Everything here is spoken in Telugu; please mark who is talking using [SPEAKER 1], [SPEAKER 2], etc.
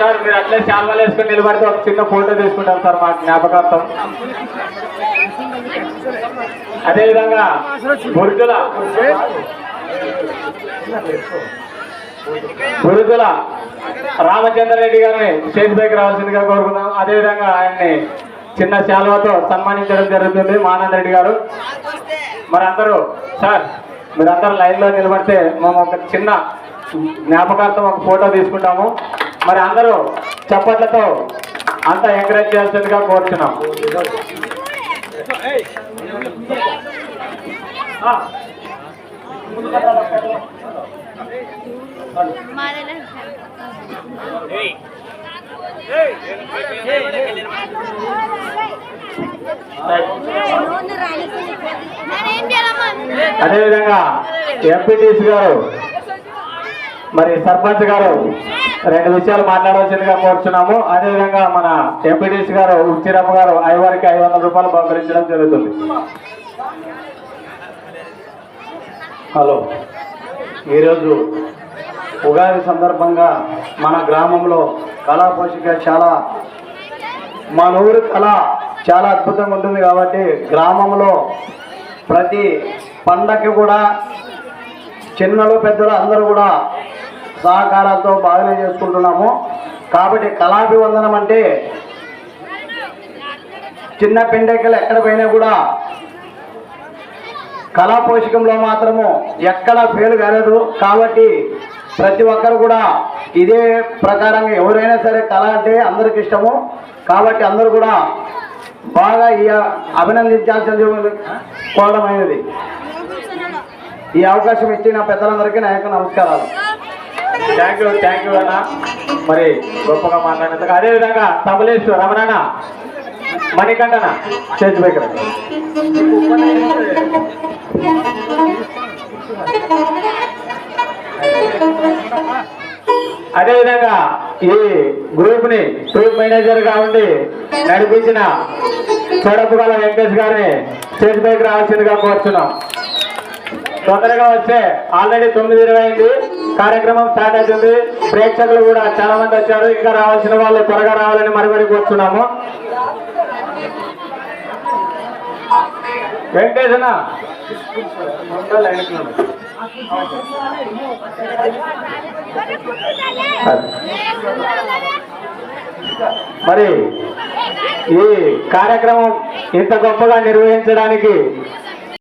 [SPEAKER 1] సార్ మీరు అట్లే శాల్వాలు వేసుకుని నిలబడితే ఒక చిన్న ఫోటో తీసుకుంటాం సార్ మా జ్ఞాపకార్థం. అదేవిధంగా బురుజుల బురుజుల రామచంద్రరెడ్డి గారిని స్టేజ్ పైకి రావాల్సిందిగా కోరుకున్నాం అదేవిధంగా ఆయన్ని చిన్న శాల్వాతో సన్మానించడం జరుగుతుంది మానంద్ రెడ్డి గారు. మరి అందరూ సార్ మీరందరూ లైన్లో నిలబడితే మేము ఒక చిన్న జ్ఞాపకార్థం ఒక ఫోటో తీసుకుంటాము. మరి అందరూ చప్పట్లతో అంతా ఎంకరేజ్ చేయాల్సిందిగా కోరుచున్నాం ఆ. అదేవిధంగా ఎంపీటీసీ గారు మరి సర్పంచ్ గారు రెండు విషయాలు మాట్లాడవలసిందిగా కోరుచున్నాము. అదేవిధంగా మన ఎంపీడీసీ గారు ఉచ్చిరమ్మ గారు ఐవారికి ఐదు వందల రూపాయలు బహుకరించడం జరుగుతుంది.
[SPEAKER 2] హలో. ఈరోజు ఉగాది సందర్భంగా మన గ్రామంలో కళా పోషిక చాలా మన ఊరి కళ చాలా అద్భుతంగా ఉంటుంది కాబట్టి గ్రామంలో ప్రతి పండగకి కూడా చిన్నలు పెద్దలు అందరూ కూడా సహకారాలతో బాగానే చేసుకుంటున్నాము. కాబట్టి కళాభివందనం అంటే చిన్న పిండెక్కలు ఎక్కడ పోయినా కూడా కళా పోషకంలో మాత్రము ఎక్కడ ఫెయిల్ కాలేదు. కాబట్టి ప్రతి ఒక్కరు కూడా ఇదే ప్రకారంగా ఎవరైనా సరే కళ అంటే అందరికి ఇష్టము. కాబట్టి అందరూ కూడా బాగా ఈ అభినందించాల్సిన కోరడమైనది ఈ అవకాశం ఇచ్చిన పెద్దలందరికీ నా యొక్క నమస్కారాలు.
[SPEAKER 1] థ్యాంక్ యూ థ్యాంక్ యూ అన్న. మరి గొప్పగా మాట్లాడినందుకు. అదేవిధంగా తబలేశ్వర్ రమణన్న మణికంఠన స్టేజ్ పైకి అదేవిధంగా ఈ గ్రూప్ని గ్రూప్ మేనేజర్గా ఉండి నడిపించిన చడపుగల వెంకటేష్ గారిని స్టేజ్ పైకి రావాల్సిందిగా కోరుచున్నాం. తొందరగా వస్తే ఆల్రెడీ తొమ్మిది ఇరవై అయింది కార్యక్రమం స్టార్ట్ అవుతుంది. ప్రేక్షకులు కూడా చాలా మంది వచ్చారు. ఇంకా రావాల్సిన వాళ్ళు త్వరగా రావాలని మరి మరి వెంకటేశన మరి ఈ కార్యక్రమం ఇంత గొప్పగా నిర్వహించడానికి